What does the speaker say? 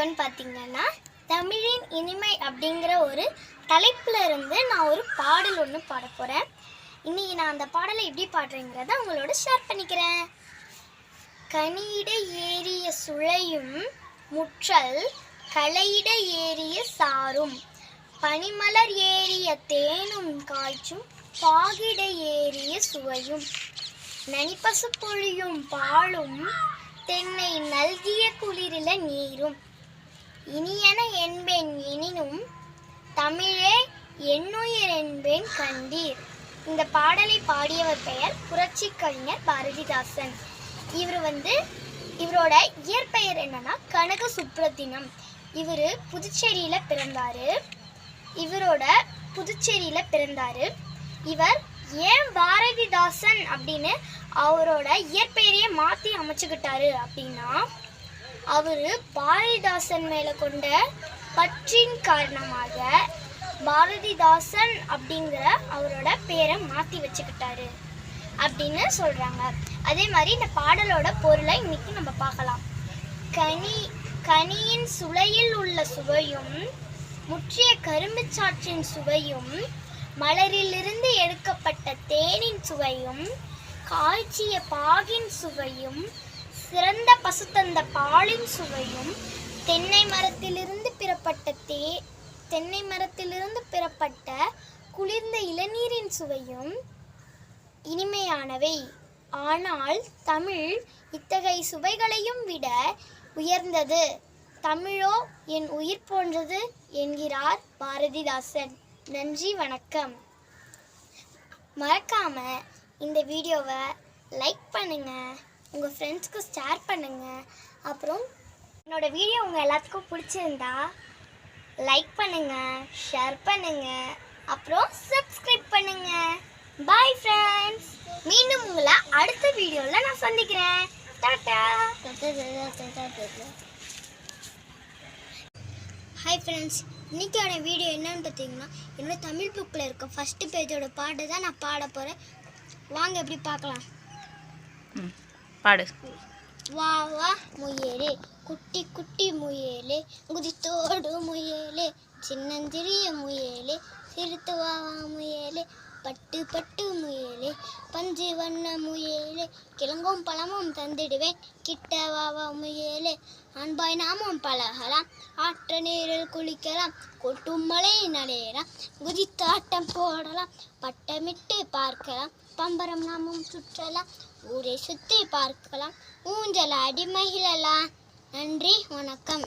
வீடியோன்னு பார்த்தீங்கன்னா தமிழின் இனிமை அப்படிங்கிற ஒரு தலைப்பில் இருந்து நான் ஒரு பாடல் ஒன்று பாட போகிறேன் இன்றைக்கி நான் அந்த பாடலை எப்படி பாடுறேங்கிறத உங்களோட ஷேர் பண்ணிக்கிறேன். கனியிட ஏறிய சுழையும் முற்றல் களையிட ஏறிய சாரும் பனிமலர் ஏறிய தேனும் காய்ச்சும் பாகிட ஏறிய சுவையும் நனிப்பசு பொழியும் பாலும் தென்னை நல்கிய குளிரில நீரும் இனியன என்பேன் எனினும் தமிழே என்னுயிர் என்பேன் கண்டீர். இந்த பாடலை பாடியவர் பெயர் புரட்சி கவிஞர் பாரதிதாசன். இவர் வந்து இவரோட இயற்பெயர் என்னன்னா கனக சுப்ரத்தினம். இவர் புதுச்சேரியில் பிறந்தார். இவரோட புதுச்சேரியில் பிறந்தாரு. இவர் ஏன் பாரதிதாசன் அப்படின்னு அவரோட இயற்பெயரையே மாற்றி அமைச்சுக்கிட்டாரு அப்படின்னா அவர் பாரதிதாசன் மேலே கொண்ட பற்றின் காரணமாக பாரதிதாசன் அப்படிங்கிற அவரோட பேரை மாற்றி வச்சுக்கிட்டாரு அப்படின்னு சொல்கிறாங்க அதே மாதிரி இந்த பாடலோட பொருளை இன்னைக்கு நம்ம பார்க்கலாம். கனி கனியின் சுளையில் உள்ள சுவையும் முற்றிய கரும்புச் சாற்றின் சுவையும் மலரிலிருந்து எடுக்கப்பட்ட தேனின் சுவையும் காய்ச்சிய பாகின் சுவையும் சிறந்த பசு தந்த பாலின் சுவையும் தென்னை மரத்திலிருந்து பிறப்பட்ட தே தென்னை மரத்திலிருந்து பிறப்பட்ட குளிர்ந்த இளநீரின் சுவையும் இனிமையானவை. ஆனால் தமிழ் இத்தகைய சுவைகளையும் விட உயர்ந்தது. தமிழோ என் உயிர் போன்றது என்கிறார் பாரதிதாசன். நன்றி வணக்கம். மறக்காம இந்த வீடியோவை லைக் பண்ணுங்கள் உங்க ஃப்ரெண்ட்ஸ்க்கு ஷேர் பண்ணுங்க. அப்புறம் என்னோட வீடியோ உங்க எல்லாத்துக்கும் பிடிச்சிருந்தா லைக் பண்ணுங்க ஷேர் பண்ணுங்க. அப்புறம் சப்ஸ்கிரைப் பண்ணுங்க. பாய் ஃப்ரெண்ட்ஸ் மீண்டும் உங்களை அடுத்த வீடியோவில் நான் சந்திக்கிறேன். டாடா. ஹாய் ஃப்ரெண்ட்ஸ் இன்னைக்கான வீடியோ என்னன்னு பார்த்தீங்கன்னா என்னோட தமிழ் புக்கில் இருக்க ஃபஸ்ட்டு பேஜோட பாட்டு தான் நான் பாட போகிறேன் வாங்க எப்படி பார்க்கலாம்? ம். பாடு வா வா முயலே குட்டி குட்டி முயலே குதித்தோடு முயலே சின்னஞ்சிறிய முயலே சிறுத்து வா முயலே பட்டு பட்டு முயலே பஞ்சு வண்ண முயலே கிழங்கும் பழமும் தந்திடுவேன் கிட்ட வாவா முயலே அன்பாய் நாமும் பழகலாம் ஆற்ற நீரில் குளிக்கலாம் கொட்டும் மலை நடையலாம் குதித்தாட்டம் போடலாம் பட்டமிட்டு பார்க்கலாம் பம்பரம் நாமும் சுற்றலாம் ஊரை சுற்றி பார்க்கலாம். ஊஞ்சல் மகிழலாம் நன்றி வணக்கம்.